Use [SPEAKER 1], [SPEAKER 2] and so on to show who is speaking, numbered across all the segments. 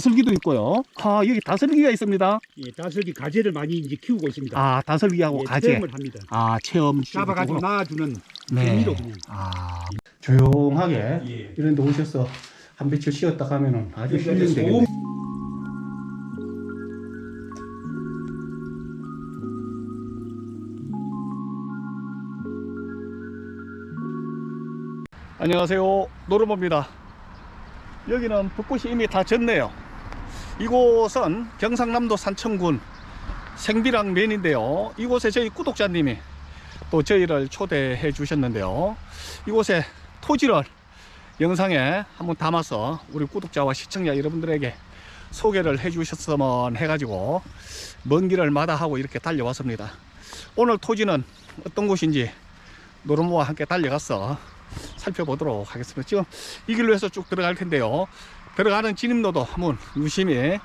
[SPEAKER 1] 다슬기도 있고요. 아, 여기 다슬기가 있습니다.
[SPEAKER 2] 예, 다슬기 가재를 많이 이제 키우고 있습니다.
[SPEAKER 1] 아, 다슬기하고
[SPEAKER 2] 예,
[SPEAKER 1] 가재.
[SPEAKER 2] 체험을 합니다.
[SPEAKER 1] 아, 체험.
[SPEAKER 2] 잡아가지고
[SPEAKER 1] 쪽으로.
[SPEAKER 2] 낳아주는
[SPEAKER 1] 네.
[SPEAKER 2] 재미로 그냥.
[SPEAKER 1] 아, 조용하게
[SPEAKER 2] 예.
[SPEAKER 1] 이런 데 오셔서 한 며칠 쉬었다 가면은 아주
[SPEAKER 2] 그러니까 이제
[SPEAKER 1] 힐링 되겠네.
[SPEAKER 2] 소음-
[SPEAKER 1] 안녕하세요. 노르모입니다. 여기는 벚꽃이 이미 다 졌네요. 이곳은 경상남도 산청군 생비랑 면인데요. 이곳에 저희 구독자님이 또 저희를 초대해 주셨는데요. 이곳에 토지를 영상에 한번 담아서 우리 구독자와 시청자 여러분들에게 소개를 해 주셨으면 해가지고 먼 길을 마다하고 이렇게 달려왔습니다. 오늘 토지는 어떤 곳인지 노르모와 함께 달려가서 살펴보도록 하겠습니다. 지금 이 길로 해서 쭉 들어갈 텐데요. 들어가는 진입로도 한번 유심히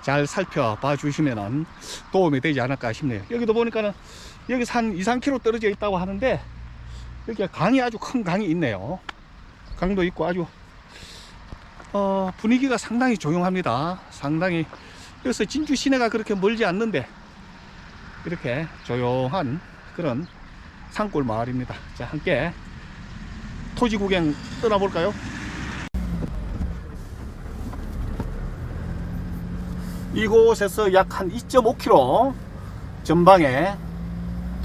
[SPEAKER 1] 잘 살펴봐 주시면 도움이 되지 않을까 싶네요. 여기도 보니까는 여기서 한 2, 3km 떨어져 있다고 하는데 여기 강이 아주 큰 강이 있네요. 강도 있고 아주 어, 분위기가 상당히 조용합니다. 상당히 그래서 진주 시내가 그렇게 멀지 않는데 이렇게 조용한 그런 산골 마을입니다. 자, 함께 토지 구경 떠나볼까요? 이곳에서 약 한 2.5km 전방에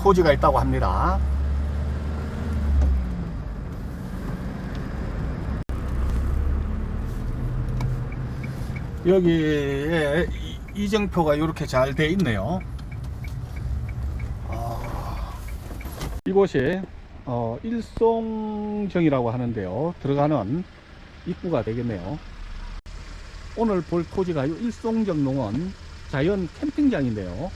[SPEAKER 1] 토지가 있다고 합니다. 여기에 이- 이정표가 이렇게 잘 돼 있네요. 아, 이곳이 어, 일송정이라고 하는데요. 들어가는 입구가 되겠네요. 오늘 볼 토지가 이 일송정 농원 자연 캠핑장인데요.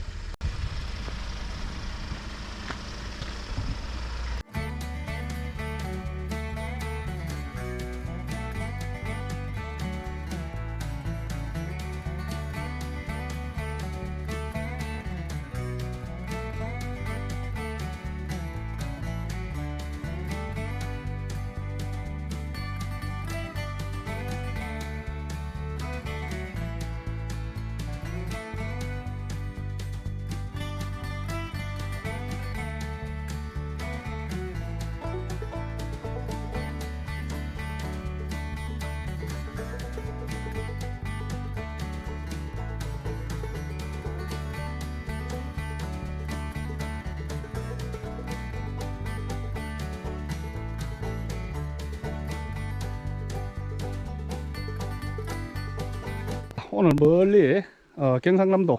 [SPEAKER 1] 오늘 멀리 어, 경상남도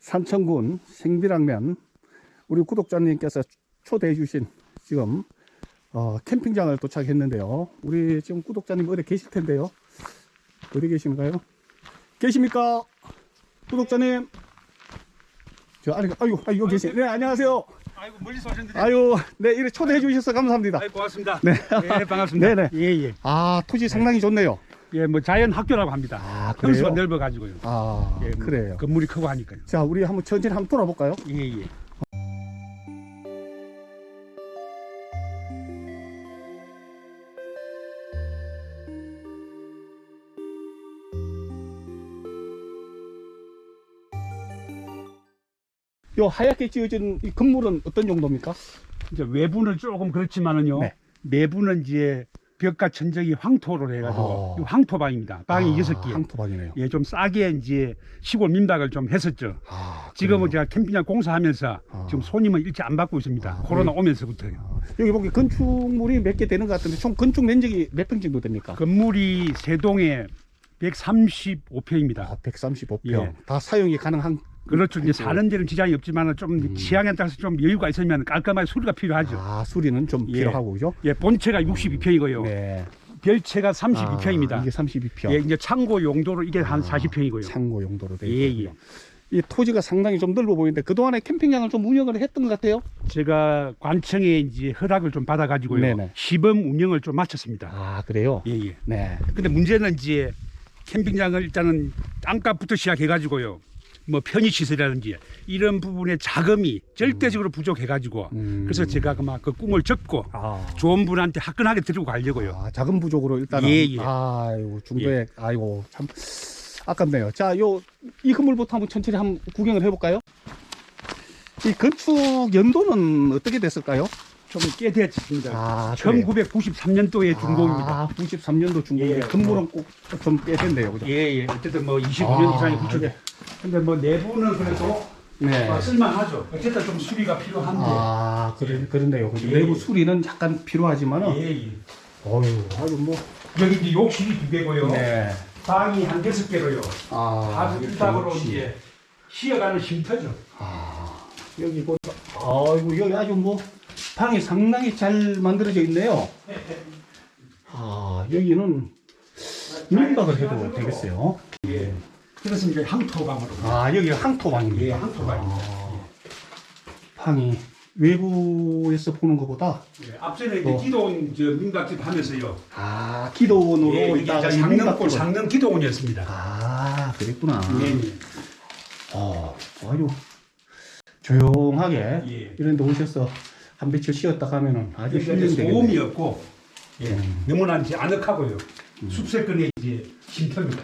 [SPEAKER 1] 산청군 생비랑면 우리 구독자님께서 초대해 주신 지금 어, 캠핑장을 도착했는데요. 우리 지금 구독자님 어디 계실 텐데요. 어디 계신가요? 계십니까? 구독자님? 저 아니 아유 아유 여기 계시. 네 안녕하세요.
[SPEAKER 2] 아이고 멀리서 오셨는데.
[SPEAKER 1] 아유 네 이렇게 초대해 주셔서 감사합니다.
[SPEAKER 2] 아이, 고맙습니다.
[SPEAKER 1] 네.
[SPEAKER 2] 예, 반갑습니다.
[SPEAKER 1] 네네.
[SPEAKER 2] 예, 예.
[SPEAKER 1] 아 토지 상당히 좋네요.
[SPEAKER 2] 예, 뭐 자연 학교라고 합니다.
[SPEAKER 1] 아
[SPEAKER 2] 평수가 넓어 가지고요.
[SPEAKER 1] 아
[SPEAKER 2] 예, 뭐
[SPEAKER 1] 그래요.
[SPEAKER 2] 건물이 크고 하니까요.
[SPEAKER 1] 자 우리 한번 천천히 한번 돌아볼까요?
[SPEAKER 2] 예, 예.
[SPEAKER 1] 요 하얗게 지어진 이 건물은 어떤 용도입니까?
[SPEAKER 2] 이제 외부는 조금 그렇지만은요.
[SPEAKER 1] 네.
[SPEAKER 2] 내부는 이제 벽과 천정이 황토로 해가지고
[SPEAKER 1] 아.
[SPEAKER 2] 이 황토방입니다. 방이 여섯 개.
[SPEAKER 1] 항토방이네요.
[SPEAKER 2] 예, 좀 싸게 이제 시골 민박을 좀 했었죠.
[SPEAKER 1] 아,
[SPEAKER 2] 지금은? 제가 캠핑장 공사하면서
[SPEAKER 1] 아.
[SPEAKER 2] 지금 손님은 일체 안 받고 있습니다.
[SPEAKER 1] 아,
[SPEAKER 2] 코로나
[SPEAKER 1] 네.
[SPEAKER 2] 오면서부터요.
[SPEAKER 1] 아, 여기 보기 건축물이 몇 개 되는 것 같은데 총 건축 면적이 몇 평 정도 됩니까?
[SPEAKER 2] 건물이 세 동에 135평입니다.
[SPEAKER 1] 아, 135평.
[SPEAKER 2] 예.
[SPEAKER 1] 다 사용이 가능한.
[SPEAKER 2] 그렇죠. 이제
[SPEAKER 1] 그렇죠.
[SPEAKER 2] 사는 데는 지장이 없지만 좀
[SPEAKER 1] 음.
[SPEAKER 2] 취향에 따라서 좀 여유가 있으면 깔끔하게 수리가 필요하죠.
[SPEAKER 1] 아, 수리는 좀
[SPEAKER 2] 예.
[SPEAKER 1] 필요하고 그죠?
[SPEAKER 2] 예, 본체가 62평이고요.
[SPEAKER 1] 네.
[SPEAKER 2] 별채가 32평입니다.
[SPEAKER 1] 아, 이게 32평.
[SPEAKER 2] 예, 이제 창고 용도로 이게 한
[SPEAKER 1] 아,
[SPEAKER 2] 40평이고요.
[SPEAKER 1] 창고 용도로 되어
[SPEAKER 2] 예,
[SPEAKER 1] 있고요.
[SPEAKER 2] 예.
[SPEAKER 1] 이 토지가 상당히 좀 넓어 보이는데 그동안에 캠핑장을 좀 운영을 했던 것 같아요.
[SPEAKER 2] 제가 관청에 이제 허락을 좀 받아 가지고요.
[SPEAKER 1] 네네.
[SPEAKER 2] 시범 운영을 좀 마쳤습니다.
[SPEAKER 1] 아, 그래요?
[SPEAKER 2] 예, 예.
[SPEAKER 1] 네.
[SPEAKER 2] 근데 문제는 이제 캠핑장을 일단은 땅값부터 시작해 가지고요. 뭐 편의 시설이라든지 이런 부분에 자금이 절대적으로 부족해 가지고
[SPEAKER 1] 음.
[SPEAKER 2] 그래서 제가 그만 그 꿈을 접고
[SPEAKER 1] 아.
[SPEAKER 2] 좋은 분한테 화끈하게 드리고 가려고요.
[SPEAKER 1] 아, 자금 부족으로 일단은
[SPEAKER 2] 예, 예.
[SPEAKER 1] 아이고 중도에 아이고 참 아깝네요. 자, 요, 이 건물부터 한번 천천히 한번 구경을 해 볼까요? 이 건축 연도는 어떻게 됐을까요?
[SPEAKER 2] 좀꽤 됐습니다.
[SPEAKER 1] 아, 그래요?
[SPEAKER 2] 1993년도에 준공입니다.
[SPEAKER 1] 아, 93년도 중공이
[SPEAKER 2] 예,
[SPEAKER 1] 건물은 꼭좀꽤 됐네요. 그죠?
[SPEAKER 2] 예, 예. 어쨌든 뭐 25년
[SPEAKER 1] 아,
[SPEAKER 2] 이상이 구축.
[SPEAKER 1] 네.
[SPEAKER 2] 근데 뭐 내부는 그래도
[SPEAKER 1] 네.
[SPEAKER 2] 아, 쓸만하죠. 어쨌든 좀 수리가 필요한데.
[SPEAKER 1] 아, 그래, 그런데요. 그죠?
[SPEAKER 2] 예.
[SPEAKER 1] 내부 수리는 약간 필요하지만은,
[SPEAKER 2] 예, 예.
[SPEAKER 1] 어휴, 아주 뭐,
[SPEAKER 2] 여기 이제 욕실이 두 개고요.
[SPEAKER 1] 네.
[SPEAKER 2] 방이 한 다섯 개로요.
[SPEAKER 1] 아,
[SPEAKER 2] 다
[SPEAKER 1] 역시.
[SPEAKER 2] 이제 쉬어가는 쉼터죠.
[SPEAKER 1] 아, 여기 보 아이고, 여기 아주 뭐, 방이 상당히 잘 만들어져 있네요. 아, 여기는 민박을 해도 되겠어요.
[SPEAKER 2] 예. 그래서 이제 항토방으로.
[SPEAKER 1] 아, 여기가 항토방입니다.
[SPEAKER 2] 예, 항토방입니다.
[SPEAKER 1] 아, 방이 외부에서 보는 것보다
[SPEAKER 2] 예, 앞전에 이제
[SPEAKER 1] 어.
[SPEAKER 2] 기도원 저 민박집 하면서요.
[SPEAKER 1] 아 기도원으로
[SPEAKER 2] 예, 이게 이제. 상릉 기도원이었습니다.
[SPEAKER 1] 아 그랬구나.
[SPEAKER 2] 예, 예.
[SPEAKER 1] 어, 아주 조용하게
[SPEAKER 2] 예.
[SPEAKER 1] 이런 데 오셔서 한 며칠 쉬었다 가면은 아주
[SPEAKER 2] 그러니까 이제
[SPEAKER 1] 힐링 되겠네요.
[SPEAKER 2] 소음이 없고 예,
[SPEAKER 1] 음.
[SPEAKER 2] 너무나 이제 아늑하고요. 숲세권의 이제 쉼터입니다.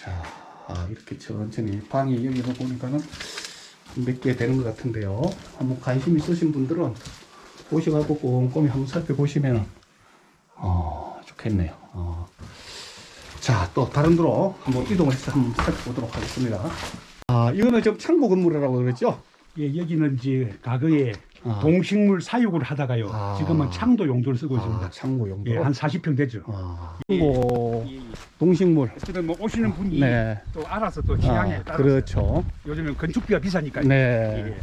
[SPEAKER 1] 자, 아, 이렇게 천천히 방이 여기서 보니까는 몇 개 되는 것 같은데요. 한번 관심 있으신 분들은 오셔갖고 꼼꼼히 한번 살펴보시면 어, 좋겠네요. 어. 자, 또 다른 데로 한번 이동해서 한번 살펴보도록 하겠습니다. 아, 이거는 지금 창고 건물이라고 그랬죠?
[SPEAKER 2] 예, 여기는 이제 과거에
[SPEAKER 1] 아.
[SPEAKER 2] 동식물 사육을 하다가요.
[SPEAKER 1] 아.
[SPEAKER 2] 지금은 창도 용도를 쓰고 있습니다.
[SPEAKER 1] 아, 창고 용도.
[SPEAKER 2] 예, 한 40평 되죠.
[SPEAKER 1] 아, 창고 동식물.
[SPEAKER 2] 어쨌든 뭐 오시는 분이
[SPEAKER 1] 네.
[SPEAKER 2] 또 알아서 또 취향에
[SPEAKER 1] 아,
[SPEAKER 2] 따라서
[SPEAKER 1] 그렇죠.
[SPEAKER 2] 요즘은 건축비가 비싸니까
[SPEAKER 1] 네.
[SPEAKER 2] 예.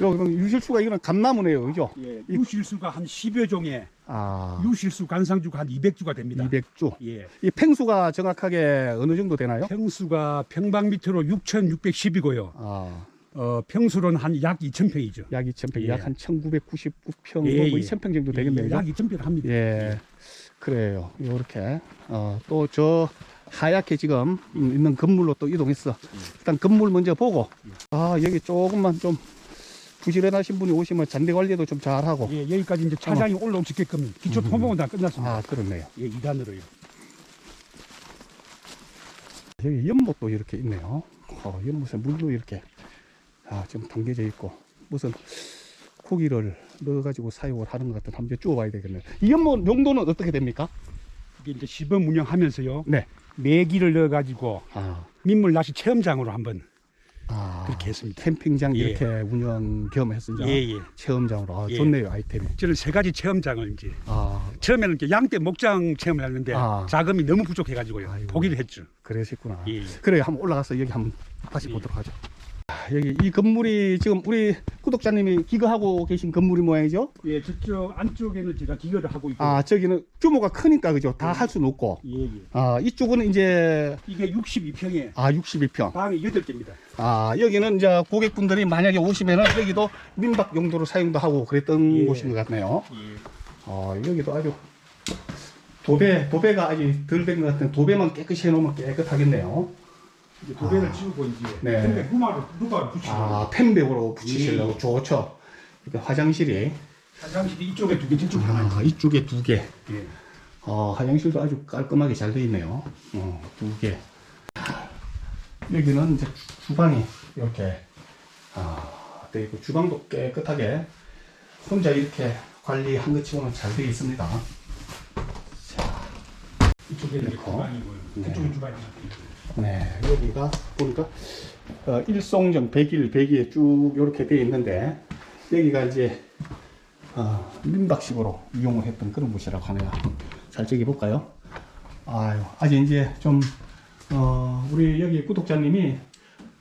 [SPEAKER 1] 여기 유실수가 이거는 감나무네요, 그죠?
[SPEAKER 2] 예, 유실수가 한 10여 종에
[SPEAKER 1] 아,
[SPEAKER 2] 유실수 관상주가 한 200주가 됩니다.
[SPEAKER 1] 200주.
[SPEAKER 2] 예.
[SPEAKER 1] 이 팽수가 정확하게 어느 정도 되나요?
[SPEAKER 2] 평수가 평방미터로 6,610이고요.
[SPEAKER 1] 아,
[SPEAKER 2] 어, 평수로는 한 약 2,000평이죠.
[SPEAKER 1] 약 2,000평,
[SPEAKER 2] 예.
[SPEAKER 1] 약한 1999평,
[SPEAKER 2] 예,
[SPEAKER 1] 뭐
[SPEAKER 2] 예.
[SPEAKER 1] 2,000평 정도 되겠네요.
[SPEAKER 2] 약
[SPEAKER 1] 그죠?
[SPEAKER 2] 2,000평 합니다.
[SPEAKER 1] 예, 그래요. 요렇게. 어, 또 저 하얗게 지금 있는 건물로 또 이동했어. 일단 건물 먼저 보고, 아, 여기 조금만 좀 부지런하신 분이 오시면 잔디 관리도 좀 잘하고.
[SPEAKER 2] 예, 여기까지 이제 차량이 올라올 수 있게끔 기초 토목은 다 끝났습니다.
[SPEAKER 1] 아, 그렇네요.
[SPEAKER 2] 예, 2단으로요.
[SPEAKER 1] 여기 연못도 이렇게 있네요. 어, 연못에 물도 이렇게 아, 좀 담겨져 있고 무슨 고기를 넣어가지고 사육을 하는 것 같은 한번 쭈어봐야 되겠네요. 이 연못 용도는 어떻게 됩니까?
[SPEAKER 2] 이게 이제 시범 운영하면서요.
[SPEAKER 1] 네.
[SPEAKER 2] 매기를 넣어가지고
[SPEAKER 1] 아,
[SPEAKER 2] 민물 낚시 체험장으로 한번
[SPEAKER 1] 아
[SPEAKER 2] 그렇게 했습니다.
[SPEAKER 1] 캠핑장
[SPEAKER 2] 예.
[SPEAKER 1] 이렇게 운영 겸했습니다.
[SPEAKER 2] 예, 예.
[SPEAKER 1] 체험장으로 아,
[SPEAKER 2] 예.
[SPEAKER 1] 좋네요 아이템이.
[SPEAKER 2] 저는 세 가지 체험장을 이제
[SPEAKER 1] 아
[SPEAKER 2] 처음에는 이렇게 양떼 목장 체험을 했는데
[SPEAKER 1] 아.
[SPEAKER 2] 자금이 너무 부족해가지고요.
[SPEAKER 1] 아이고.
[SPEAKER 2] 포기를 했죠.
[SPEAKER 1] 그러셨구나.
[SPEAKER 2] 예.
[SPEAKER 1] 그래 한번 올라가서 여기 한번 다시
[SPEAKER 2] 예.
[SPEAKER 1] 보도록 하죠. 아, 여기 이 건물이 지금 우리 구독자님이 기거하고 계신 건물이 모양이죠?
[SPEAKER 2] 예, 저쪽 안쪽에는 제가 기여를 하고 있고.
[SPEAKER 1] 아 저기는 규모가 크니까 그죠? 다 할 수는 없고.
[SPEAKER 2] 예, 예.
[SPEAKER 1] 아 이쪽은 이제
[SPEAKER 2] 이게 62평에
[SPEAKER 1] 아 62평.
[SPEAKER 2] 방이 8개입니다.
[SPEAKER 1] 아 여기는 이제 고객분들이 만약에 오시면은 여기도 민박 용도로 사용도 하고 그랬던
[SPEAKER 2] 예.
[SPEAKER 1] 곳인 것 같네요.
[SPEAKER 2] 예.
[SPEAKER 1] 아 여기도 아주 도배 도배가 아직 덜 된 것 같은 도배만 깨끗이 해놓으면 깨끗하겠네요.
[SPEAKER 2] 이제 도배를
[SPEAKER 1] 아.
[SPEAKER 2] 지우고 이제
[SPEAKER 1] 네.
[SPEAKER 2] 근데 누마로 누마로 붙이고
[SPEAKER 1] 아 펜백으로 붙이시려고
[SPEAKER 2] 예.
[SPEAKER 1] 좋죠. 이렇게 화장실이
[SPEAKER 2] 화장실이 이쪽에 두 개, 저쪽에 하나.
[SPEAKER 1] 아, 이쪽에 두 개.
[SPEAKER 2] 예.
[SPEAKER 1] 어, 화장실도 아주 깔끔하게 잘 되어 있네요. 어, 두 개. 여기는 이제 주- 주방이 이렇게 아, 되어 있고 주방도 깨끗하게 혼자 이렇게 관리한 것 치고는 잘 되어 있습니다.
[SPEAKER 2] 이제
[SPEAKER 1] 그렇고.
[SPEAKER 2] 주방이고요.
[SPEAKER 1] 네.
[SPEAKER 2] 그쪽에 주방이
[SPEAKER 1] 네, 여기가 보니까 어, 일송정 100일, 100일 쭉 이렇게 되어 있는데 여기가 이제 어, 민박식으로 이용을 했던 그런 곳이라고 하네요. 잘 저기 볼까요? 아유, 아직 이제 좀 어, 우리 여기 구독자님이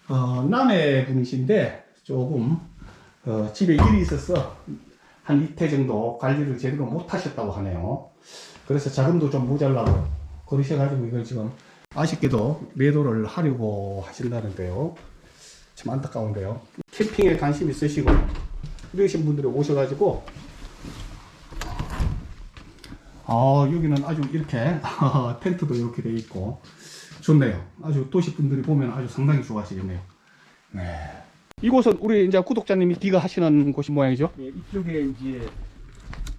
[SPEAKER 1] 어, 남해 분이신데 조금 어, 집에 일이 있어서 한 이태 정도 관리를 제대로 못 하셨다고 하네요. 그래서 자금도 좀 모자라고 그러셔가지고 이걸 지금 아쉽게도 매도를 하려고 하신다는데요. 참 안타까운데요. 캠핑에 관심 있으시고 이러신 분들이 오셔가지고 아 여기는 아주 이렇게 텐트도 이렇게 돼 있고 좋네요. 아주 도시 분들이 보면 아주 상당히 좋아하시겠네요. 네. 이곳은 우리 이제 구독자님이 기가 하시는 곳이 모양이죠?
[SPEAKER 2] 예, 이쪽에 이제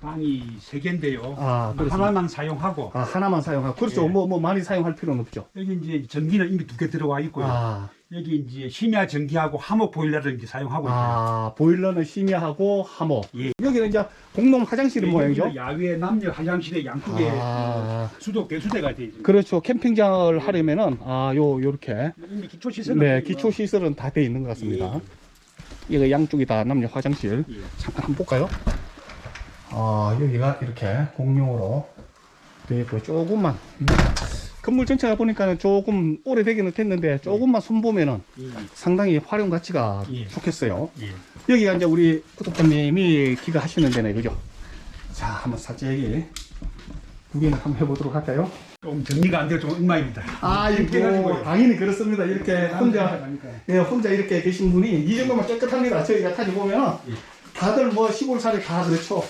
[SPEAKER 2] 방이 세 개인데요.
[SPEAKER 1] 아, 그렇습니다.
[SPEAKER 2] 하나만 사용하고
[SPEAKER 1] 아, 하나만 사용하고. 그렇죠.
[SPEAKER 2] 예.
[SPEAKER 1] 뭐, 뭐 많이 사용할 필요는 없죠.
[SPEAKER 2] 여기 이제 전기는 이미 두 개 들어와 있고요.
[SPEAKER 1] 아,
[SPEAKER 2] 여기 이제 심야 전기하고 화목 보일러를 이제 사용하고 있어요.
[SPEAKER 1] 아, 보일러는 심야하고 하모.
[SPEAKER 2] 예.
[SPEAKER 1] 여기는 이제 공동 화장실
[SPEAKER 2] 예,
[SPEAKER 1] 모양이죠.
[SPEAKER 2] 여기는 야외 남녀 화장실의 양쪽에
[SPEAKER 1] 아.
[SPEAKER 2] 수도 배수대가 되어 있습니다.
[SPEAKER 1] 그렇죠. 캠핑장을 하려면은 아, 요 요렇게
[SPEAKER 2] 이미 기초 시설은
[SPEAKER 1] 네, 기초 시설은 다 돼 있는 것 같습니다. 이거 양쪽이 다 남녀 화장실.
[SPEAKER 2] 예.
[SPEAKER 1] 잠깐 한번 볼까요? 아, 여기가 이렇게 공용으로 되어 있고 조금만 건물 전체가 보니까는 조금 오래되기는 됐는데 조금만 손보면은
[SPEAKER 2] 예.
[SPEAKER 1] 상당히 활용 가치가
[SPEAKER 2] 예.
[SPEAKER 1] 좋겠어요.
[SPEAKER 2] 예.
[SPEAKER 1] 여기가 이제 우리 구독자님이 기가하시는 데네, 그죠? 자, 한번 살짝 여기 구경을 한번 해보도록 할까요?
[SPEAKER 2] 좀 정리가 안 되고 좀 엉망입니다.
[SPEAKER 1] 아, 이거
[SPEAKER 2] 깨가지고요.
[SPEAKER 1] 당연히 그렇습니다. 이렇게 혼자 예, 혼자 이렇게 계신 분이 이 정도면 깨끗합니다. 저희가 타지 보면
[SPEAKER 2] 예.
[SPEAKER 1] 다들 뭐 시골 살이 다 그렇죠.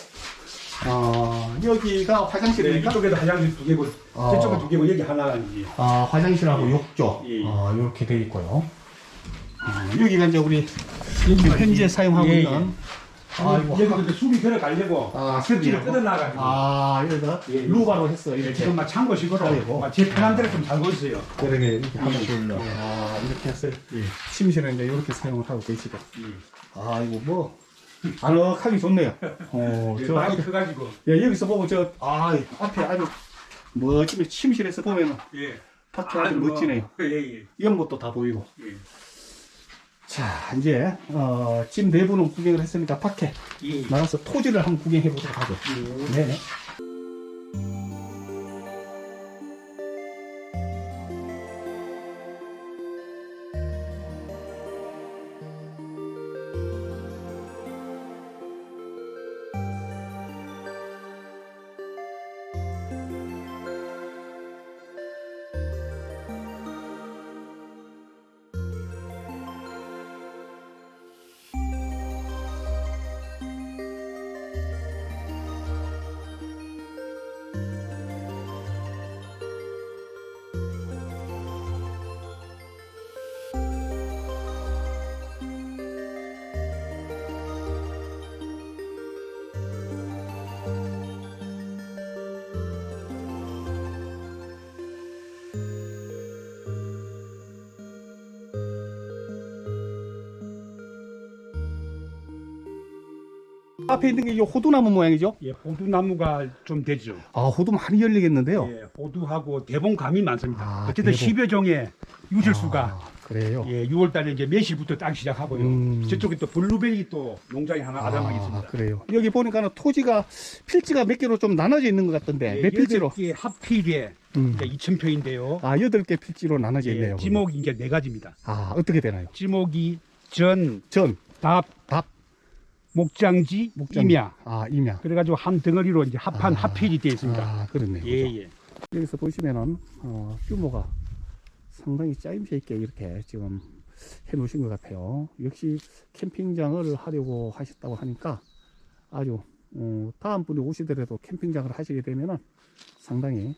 [SPEAKER 1] 어, 여기가
[SPEAKER 2] 네,
[SPEAKER 1] 화장실입니까?
[SPEAKER 2] 이쪽에도 화장실 두 개고
[SPEAKER 1] 아.
[SPEAKER 2] 저쪽은 두 개고 여기 하나가 이제
[SPEAKER 1] 아, 화장실하고 욕조
[SPEAKER 2] 예.
[SPEAKER 1] 어, 이렇게 되어 있고요. 어, 여기가 이제 우리 지금 현재 사용하고
[SPEAKER 2] 예,
[SPEAKER 1] 있는 아이고,
[SPEAKER 2] 여기도 이제 수비 들어가려고
[SPEAKER 1] 아,
[SPEAKER 2] 습지를
[SPEAKER 1] 수비하고?
[SPEAKER 2] 뜯어놔가지고
[SPEAKER 1] 아, 여기가
[SPEAKER 2] 예.
[SPEAKER 1] 루바로 했어.
[SPEAKER 2] 예,
[SPEAKER 1] 이렇게.
[SPEAKER 2] 지금 막 창고식으로
[SPEAKER 1] 아이고.
[SPEAKER 2] 막제 편한 대로 좀 살고 있어요.
[SPEAKER 1] 이렇게 이렇게 하면
[SPEAKER 2] 예.
[SPEAKER 1] 좋나.
[SPEAKER 2] 예.
[SPEAKER 1] 아, 이렇게 했어요.
[SPEAKER 2] 예.
[SPEAKER 1] 침실은 이제 이렇게 사용을 하고 계시고.
[SPEAKER 2] 예.
[SPEAKER 1] 아, 이거 뭐, 아늑하기 좋네요. 어,
[SPEAKER 2] 예,
[SPEAKER 1] 저
[SPEAKER 2] 방이
[SPEAKER 1] 앞에,
[SPEAKER 2] 커가지고
[SPEAKER 1] 예, 여기서 보면 저, 아, 앞에 아주 멋지게 침실에서 보면은
[SPEAKER 2] 예.
[SPEAKER 1] 밖에 아주
[SPEAKER 2] 뭐,
[SPEAKER 1] 멋지네요.
[SPEAKER 2] 예, 예.
[SPEAKER 1] 이런 것도 다 보이고.
[SPEAKER 2] 예.
[SPEAKER 1] 자, 이제, 어, 집 내부는 구경을 했으니까 밖에
[SPEAKER 2] 예.
[SPEAKER 1] 나가서 토지를 한번 구경해 보도록 하죠.
[SPEAKER 2] 예.
[SPEAKER 1] 네 앞에 있는 게 이 호두나무 모양이죠?
[SPEAKER 2] 예, 호두나무가 좀 되죠.
[SPEAKER 1] 아, 호두 많이 열리겠는데요?
[SPEAKER 2] 예, 호두하고 대봉감이 많습니다.
[SPEAKER 1] 아,
[SPEAKER 2] 어쨌든
[SPEAKER 1] 대봉.
[SPEAKER 2] 10여 종의 유실수가
[SPEAKER 1] 아, 그래요?
[SPEAKER 2] 예, 6월달에 이제 매실부터 따기 시작하고요.
[SPEAKER 1] 음.
[SPEAKER 2] 저쪽에 또 블루베리 또 농장이 하나 아담하게
[SPEAKER 1] 아,
[SPEAKER 2] 있습니다.
[SPEAKER 1] 그래요. 여기 보니까는 토지가 필지가 몇 개로 좀 나눠져 있는 것 같던데
[SPEAKER 2] 예,
[SPEAKER 1] 몇 필지로?
[SPEAKER 2] 개 합필에
[SPEAKER 1] 음.
[SPEAKER 2] 2,000표인데요.
[SPEAKER 1] 아 여덟 개 필지로 나눠져 있네요.
[SPEAKER 2] 예, 지목이 이제 네 가지입니다.
[SPEAKER 1] 아 어떻게 되나요?
[SPEAKER 2] 지목이 전,
[SPEAKER 1] 전,
[SPEAKER 2] 답,
[SPEAKER 1] 답,
[SPEAKER 2] 목장지,
[SPEAKER 1] 목장,
[SPEAKER 2] 임야.
[SPEAKER 1] 아 임야.
[SPEAKER 2] 그래가지고 한 덩어리로 이제 합한
[SPEAKER 1] 아,
[SPEAKER 2] 합필이 되어 있습니다.
[SPEAKER 1] 아 그렇네요.
[SPEAKER 2] 예,
[SPEAKER 1] 그죠?
[SPEAKER 2] 예.
[SPEAKER 1] 여기서 보시면은 어, 규모가 상당히 짜임새 있게 이렇게 지금 해 놓으신 것 같아요. 역시 캠핑장을 하려고 하셨다고 하니까 아주 어, 다음 분이 오시더라도 캠핑장을 하시게 되면은 상당히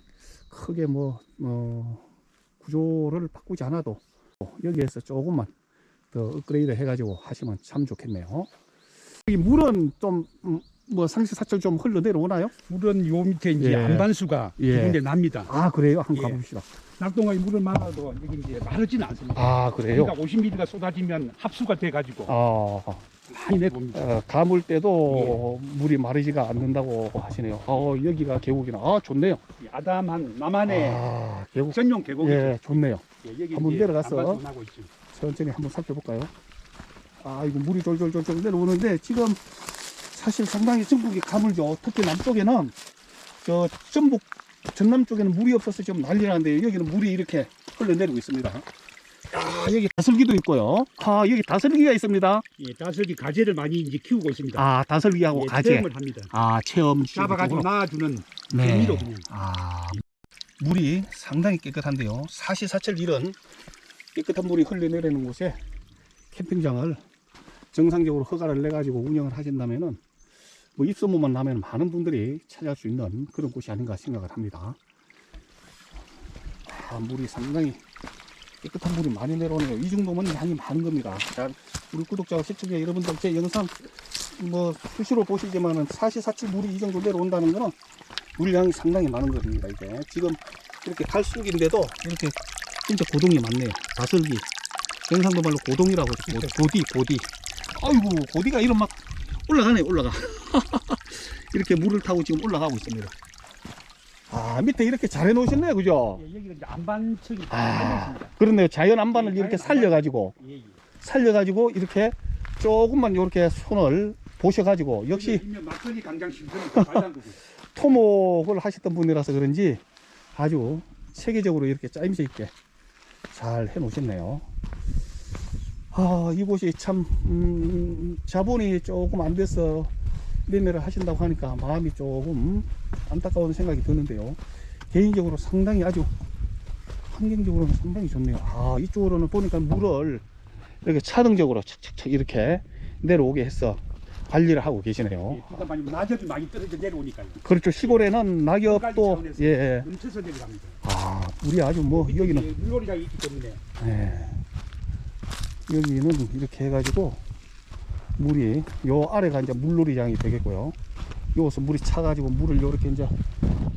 [SPEAKER 1] 크게 뭐 어, 구조를 바꾸지 않아도 여기에서 조금만 더 업그레이드 해가지고 하시면 참 좋겠네요. 이 물은 좀뭐 상시 사철 좀 흘러 내려오나요?
[SPEAKER 2] 물은 요 밑에 이제
[SPEAKER 1] 예.
[SPEAKER 2] 안반수가
[SPEAKER 1] 예.
[SPEAKER 2] 두 군데 납니다.
[SPEAKER 1] 아 그래요? 한번
[SPEAKER 2] 예.
[SPEAKER 1] 가봅시다.
[SPEAKER 2] 낙동강이 물을 막아도 여기 이제 마르지는 않습니다.
[SPEAKER 1] 아 그래요?
[SPEAKER 2] 그러니까 50m가 쏟아지면 합수가 돼가지고
[SPEAKER 1] 아
[SPEAKER 2] 많이 내봅니다.
[SPEAKER 1] 어, 가물 때도 물이 마르지가 않는다고 하시네요. 어, 여기가 계곡이나. 아, 좋네요.
[SPEAKER 2] 이 아담한 나만의
[SPEAKER 1] 아, 계곡.
[SPEAKER 2] 전용 계곡이죠.
[SPEAKER 1] 예, 좋네요.
[SPEAKER 2] 예, 여기
[SPEAKER 1] 한번 내려가서. 천천히 한번 살펴볼까요? 아, 이거 물이 졸졸졸졸 내려오는데 지금 사실 상당히 전국이 가물죠. 특히 남쪽에는 저 전북 전남 쪽에는 물이 없어서 지금 난리 나는데 여기는 물이 이렇게 흘러내리고 있습니다. 아, 여기 다슬기도 있고요. 아, 여기 다슬기가 있습니다.
[SPEAKER 2] 예, 다슬기 가재를 많이 이제 키우고 있습니다.
[SPEAKER 1] 아, 다슬기하고
[SPEAKER 2] 예,
[SPEAKER 1] 가재.
[SPEAKER 2] 체험을 합니다.
[SPEAKER 1] 아, 체험.
[SPEAKER 2] 잡아가지고. 낳아주는
[SPEAKER 1] 네.
[SPEAKER 2] 재미로 그냥.
[SPEAKER 1] 아, 물이 상당히 깨끗한데요. 사시사철 이런 깨끗한 물이 흘러내리는 곳에 캠핑장을 정상적으로 허가를 내가지고 운영을 하신다면은 뭐 입소문만 나면 많은 분들이 찾아갈 수 있는 그런 곳이 아닌가 생각을 합니다. 아, 물이 상당히 깨끗한 물이 많이 내려오네요. 이 정도면 양이 많은 겁니다. 자, 우리 구독자와 시청자 여러분들 제 영상 뭐 수시로 보시지만은 사시사철 물이 이 정도 내려온다는 거는 물량이 상당히 많은 겁니다. 이게 지금 이렇게 갈쑥인데도 이렇게 진짜 고동이 많네요. 다슬기 경상도 말로 고동이라고 하죠. 고- 고디 고디. 아이고 고디가 이런 막 올라가네 올라가. 이렇게 물을 타고 지금 올라가고 있습니다. 아 밑에 이렇게 잘 해 놓으셨네요, 그죠?
[SPEAKER 2] 예, 여기가 이제 안반층이
[SPEAKER 1] 아 그렇네요. 자연 안반을 이렇게 살려 가지고
[SPEAKER 2] 예, 예.
[SPEAKER 1] 살려 가지고 이렇게 조금만 이렇게 손을 보셔 가지고 역시
[SPEAKER 2] 일명 막걸리 강장 심선을 발담그고
[SPEAKER 1] 토목을 하셨던 분이라서 그런지 아주 체계적으로 이렇게 짜임새 있게 잘 해 놓으셨네요. 아, 이곳이 참, 음, 자본이 조금 안 돼서 매매를 하신다고 하니까 마음이 조금 안타까운 생각이 드는데요. 개인적으로 상당히 아주 환경적으로는 상당히 좋네요. 아, 이쪽으로는 보니까 물을 이렇게 차등적으로 착착착 이렇게 내려오게 해서 관리를 하고 계시네요.
[SPEAKER 2] 예, 그러다 많이 낙엽이 많이 떨어져 내려오니까요.
[SPEAKER 1] 그렇죠. 시골에는 낙엽도. 예, 예.
[SPEAKER 2] 넘쳐서 내려갑니다.
[SPEAKER 1] 아, 물이 아주 뭐 여기는
[SPEAKER 2] 예, 물놀이가 있기 때문에
[SPEAKER 1] 예. 여기는 이렇게 해가지고 물이 요 아래가 이제 물놀이장이 되겠고요. 여기서 물이 차가지고 물을 요렇게 이제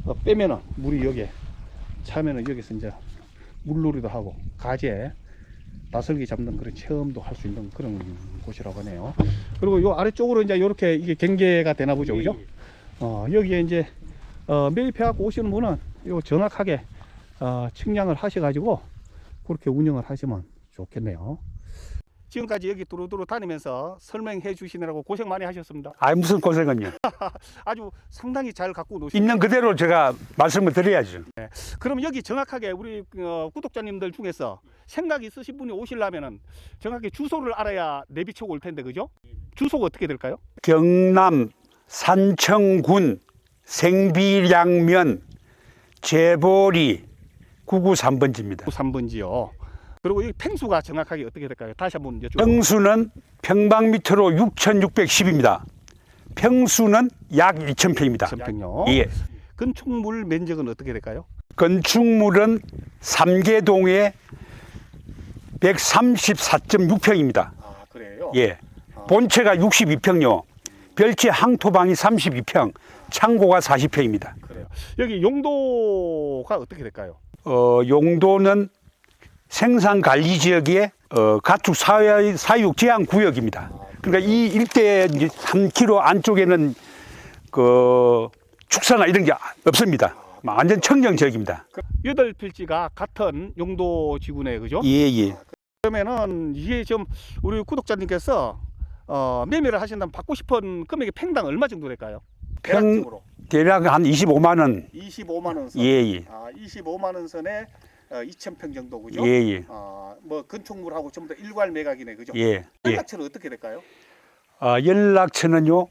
[SPEAKER 1] 어, 빼면은 물이 여기에 차면은 여기서 이제 물놀이도 하고 가지에 나설기 잡는 그런 체험도 할 수 있는 그런 곳이라고 하네요. 그리고 요 아래쪽으로 이제 요렇게 이게 경계가 되나 보죠, 그죠?
[SPEAKER 2] 예, 예.
[SPEAKER 1] 어, 여기에 이제 어, 매입해 갖고 오시는 분은 요 정확하게 어, 측량을 하셔 가지고 그렇게 운영을 하시면 좋겠네요. 지금까지 여기 두루두루 다니면서 설명해 주시느라고 고생 많이 하셨습니다.
[SPEAKER 2] 아 무슨 고생은요?
[SPEAKER 1] 아주 상당히 잘 갖고 노시.
[SPEAKER 2] 있는 그대로 제가 말씀을 드려야죠.
[SPEAKER 1] 그럼 여기 정확하게 우리 어, 구독자님들 중에서 생각 있으신 분이 오시려면은 정확히 주소를 알아야 내비치고 올 텐데 그죠? 주소가 어떻게 될까요?
[SPEAKER 2] 경남 산청군 생비량면 재보리 993번지입니다.
[SPEAKER 1] 3번지요. 그리고 여기 팽수가 정확하게 어떻게 될까요? 다시 한번 여쭤볼게요.
[SPEAKER 2] 평수는 평방미터로 6,610입니다. 평수는 약 2,000평입니다.
[SPEAKER 1] 전평요.
[SPEAKER 2] 예.
[SPEAKER 1] 건축물 면적은 어떻게 될까요?
[SPEAKER 2] 건축물은 삼계동에 134.6평입니다.
[SPEAKER 1] 아 그래요?
[SPEAKER 2] 예. 본체가 62평요. 별채 항토방이 32평, 창고가 40평입니다.
[SPEAKER 1] 그래요. 여기 용도가 어떻게 될까요?
[SPEAKER 2] 어, 용도는 생산 관리 지역의 어, 가축 사육, 사육 제한 구역입니다. 그러니까 이 일대 이제 3km 안쪽에는 그 축사나 이런 게 없습니다. 완전 청정 지역입니다.
[SPEAKER 1] 여덟 필지가 같은 용도 지구네, 그죠?
[SPEAKER 2] 예, 예.
[SPEAKER 1] 그러면은 이게 좀 우리 구독자님께서 어, 매매를 하신다면 받고 싶은 금액이 팽당 얼마 정도 될까요?
[SPEAKER 2] 평-
[SPEAKER 1] 대략적으로
[SPEAKER 2] 대략 한 25만 원.
[SPEAKER 1] 25만 원 선.
[SPEAKER 2] 예, 예.
[SPEAKER 1] 아, 25만 원 선에 어, 2,000평 정도 그죠?
[SPEAKER 2] 예, 예.
[SPEAKER 1] 어, 뭐 건축물하고 전부 다 일괄 매각이네, 그죠?
[SPEAKER 2] 예. 예.
[SPEAKER 1] 연락처는 어떻게 될까요?
[SPEAKER 2] 아, 연락처는요.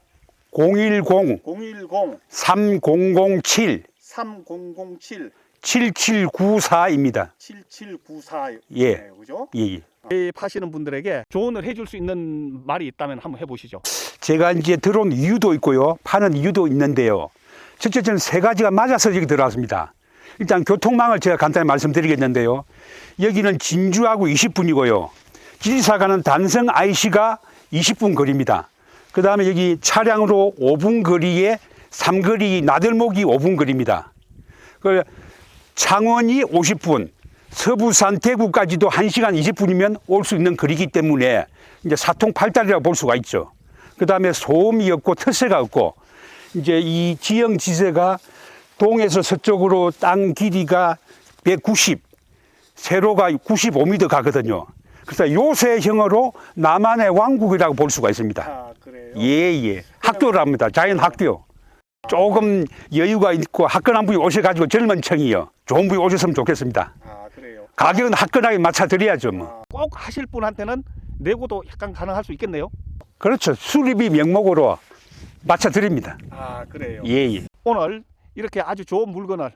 [SPEAKER 2] 010
[SPEAKER 1] 010
[SPEAKER 2] 3007
[SPEAKER 1] 3007
[SPEAKER 2] 7794입니다.
[SPEAKER 1] 7794
[SPEAKER 2] 예.
[SPEAKER 1] 네, 그죠?
[SPEAKER 2] 예, 예.
[SPEAKER 1] 매입하시는 분들에게 조언을 해줄 수 있는 말이 있다면 한번 해보시죠.
[SPEAKER 2] 제가 이제 들어온 이유도 있고요. 파는 이유도 있는데요. 첫째 저는 세 가지가 맞아서 여기 들어왔습니다. 일단 교통망을 제가 간단히 말씀드리겠는데요. 여기는 진주하고 20분이고요. 지리사 가는 단성 IC가 20분 거리입니다. 그 다음에 여기 차량으로 5분 거리에 삼거리 나들목이 5분 거리입니다. 그 창원이 50분, 서부산 대구까지도 1시간 20분이면 올 수 있는 거리이기 때문에 이제 사통팔달이라고 볼 수가 있죠. 그 다음에 소음이 없고 터세가 없고 이제 이 지형 지세가 동에서 서쪽으로 땅 길이가 190, 세로가 95m 가거든요. 그래서 요새형으로 남한의 왕국이라고 볼 수가 있습니다.
[SPEAKER 1] 아 그래요?
[SPEAKER 2] 예, 예. 학교랍니다. 자연 학교. 조금 여유가 있고 화끈한 분이 오셔가지고 젊은 층이요. 좋은 분이 오셨으면 좋겠습니다.
[SPEAKER 1] 아 그래요?
[SPEAKER 2] 가격은 화끈하게 맞춰드려야죠, 뭐.
[SPEAKER 1] 아, 꼭 하실 분한테는 내고도 약간 가능할 수 있겠네요.
[SPEAKER 2] 그렇죠. 수리비 명목으로 맞춰드립니다.
[SPEAKER 1] 아 그래요?
[SPEAKER 2] 예, 예.
[SPEAKER 1] 오늘 이렇게 아주 좋은 물건을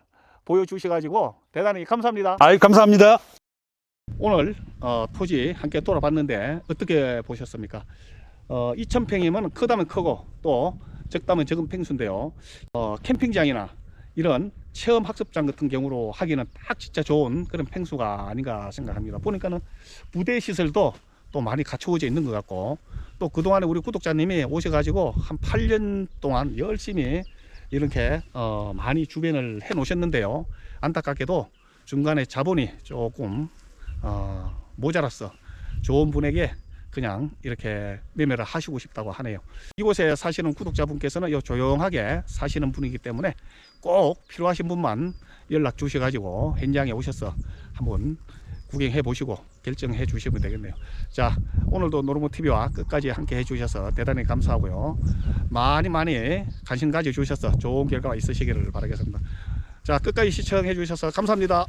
[SPEAKER 1] 보여주셔가지고 대단히 감사합니다.
[SPEAKER 2] 아이, 감사합니다.
[SPEAKER 1] 오늘 어, 토지 함께 돌아봤는데 어떻게 보셨습니까? 어, 2,000평이면 크다면 크고 또 적다면 적은 평수인데요. 어, 캠핑장이나 이런 체험 학습장 같은 경우로 하기는 딱 진짜 좋은 그런 평수가 아닌가 생각합니다. 보니까는 부대 시설도 또 많이 갖춰져 있는 것 같고 또 그동안에 우리 구독자님이 오셔가지고 한 8년 동안 열심히 이렇게 어, 많이 주변을 해 놓으셨는데요. 안타깝게도 중간에 자본이 조금 어, 모자랐어. 좋은 분에게 그냥 이렇게 매매를 하시고 싶다고 하네요. 이곳에 사시는 구독자분께서는 요 조용하게 사시는 분이기 때문에 꼭 필요하신 분만 연락 주셔가지고 현장에 오셔서 한번 구경해 보시고 결정해 주시면 되겠네요. 자, 오늘도 노르모 TV와 끝까지 함께 해 주셔서 대단히 감사하고요. 많이 많이 관심 가져 주셔서 좋은 결과가 있으시기를 바라겠습니다. 자, 끝까지 시청해 주셔서 감사합니다.